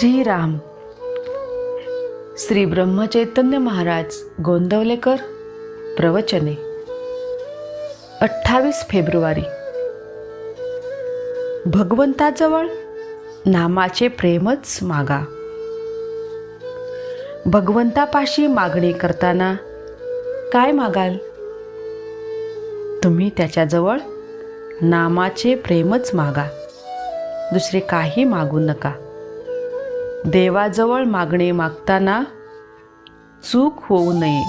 श्रीराम. श्री ब्रह्मचैतन्य महाराज गोंदवलेकर प्रवचने. अठ्ठावीस फेब्रुवारी. भगवंताजवळ नामाचे प्रेमच मागा. भगवंतापाशी मागणी करताना काय मागाल? तुम्ही त्याच्याजवळ नामाचे प्रेमच मागा. दुसरे काही मागू नका. देवाजवळ मागणे मागताना चूक होऊ नये.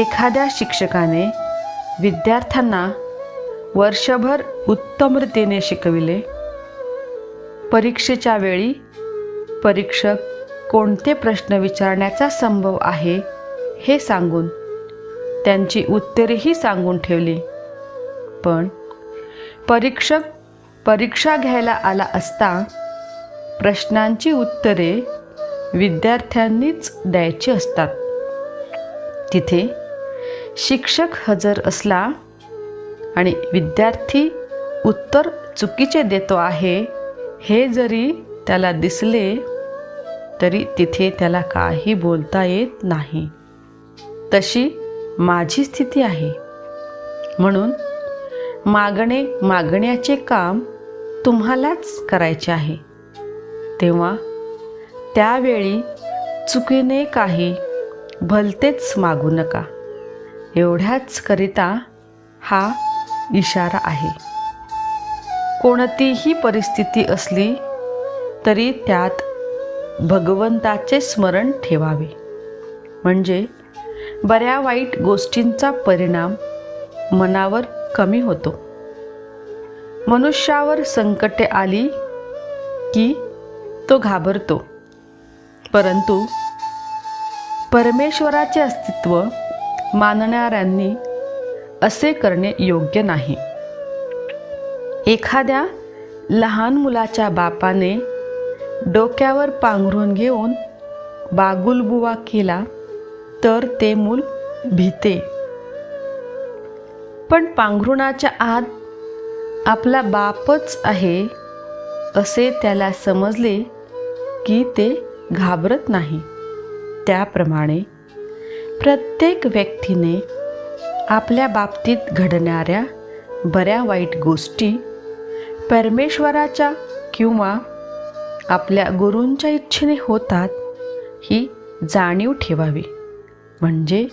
एखाद्या शिक्षकाने विद्यार्थ्यांना वर्षभर उत्तम रीतीने शिकविले. परीक्षेच्या वेळी परीक्षक कोणते प्रश्न विचारण्याचा संभव आहे हे सांगून त्यांची उत्तरेही सांगून ठेवली. पण परीक्षक परीक्षा घ्यायला आला असता प्रश्नांची उत्तरे विद्यार्थ्यांनीच द्यायची असतात. तिथे शिक्षक हजर असला आणि विद्यार्थी उत्तर चुकीचे देतो आहे हे जरी त्याला दिसले तरी तिथे त्याला काही बोलता येत नाही. तशी माझी स्थिती आहे. म्हणून मागणे मागण्याचे काम तुम्हालाच करायचे आहे. तेव्हा त्यावेळी चुकीने काही भलतेच मागू नका. एवढ्याच करिता हा इशारा आहे. कोणतीही परिस्थिती असली तरी त्यात भगवंताचे स्मरण ठेवावे. म्हणजे बऱ्या वाईट गोष्टींचा परिणाम मनावर कमी होतो. मनुष्यावर संकटे आली की तो घाबरतो. परंतु परमेश्वराचे अस्तित्व मानणाऱ्यांनी असे करणे योग्य नाही. एखाद्या लहान मुलाच्या बापाने डोक्यावर पांघरून घेऊन बागुलबुवा केला तर ते मूल भीते. पण पांघरुणाच्या आत आपला बापच आहे असे त्याला समजले की ते घाबरत नाही. त्याप्रमाणे प्रत्येक व्यक्तीने आपल्या बाबतीत घडणाऱ्या बऱ्या वाईट गोष्टी परमेश्वराच्या किंवा आपल्या गुरूंच्या इच्छेने होतात ही जाणीव ठेवावी. म्हणजे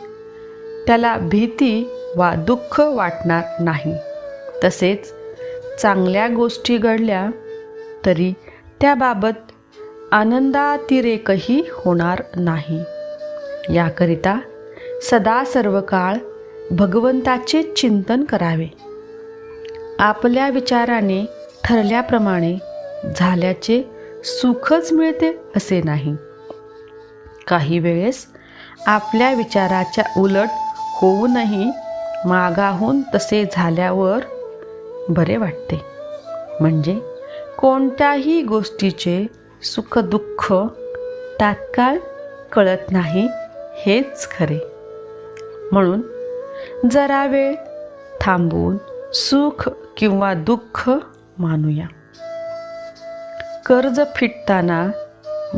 त्याला भीती वा दुःख वाटणार नाही. तसेच चांगल्या गोष्टी घडल्या तरी त्याबाबत आनंदातिरेकही होणार नाही. याकरिता सदा सर्व काळ भगवंताचे चिंतन करावे. आपल्या विचाराने ठरल्याप्रमाणे झाल्याचे सुखच मिळते असे नाही. काही वेळेस आपल्या विचाराच्या उलट होऊनही मागाहून तसे झाल्यावर बरे वाटते. म्हणजे कोणत्याही गोष्टीचे सुखदुःख तात्काळ कळत नाही हेच खरे. म्हणून जरा वेळ थांबून सुख किंवा दुःख मानूया. कर्ज फिटताना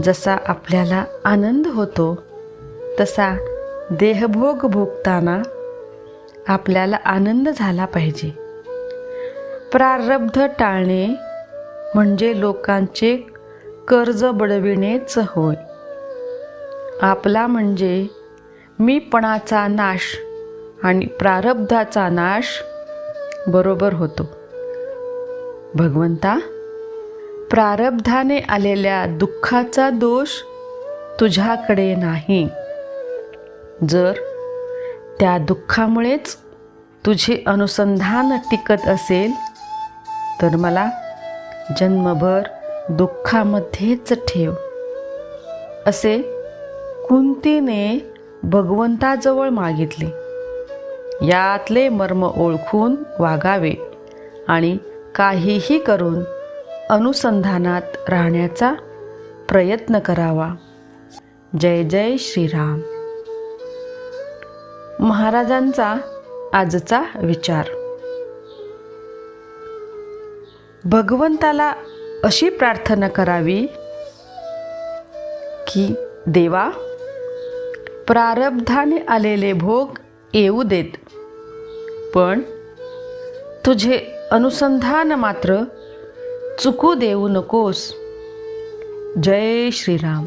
जसा आपल्याला आनंद होतो तसा देहभोग भोगताना आपल्याला आनंद झाला पाहिजे. प्रारब्ध टाळणे म्हणजे लोकांचे कर्ज बडविणेच होय. आपला म्हणजे मीपणाचा नाश आणि प्रारब्धाचा नाश बरोबर होतो. भगवंता प्रारब्धाने आलेल्या दुःखाचा दोष तुझ्याकडे नाही. जर त्या दुःखामुळेच तुझे अनुसंधान टिकत असेल तर मला जन्मभर दुःखामध्येच ठेव. असे कुंतीने भगवंताजवळ मागितले. यातले मर्म ओळखून वागावे आणि काहीही करून अनुसंधानात राहण्याचा प्रयत्न करावा. जय जय श्रीराम. महाराजांचा आजचा विचार. भगवंताला अशी प्रार्थना करावी की देवा प्रारब्धाने आलेले भोग येऊ देत. पण तुझे अनुसंधान मात्र चुकू देऊ नकोस. जय श्रीराम.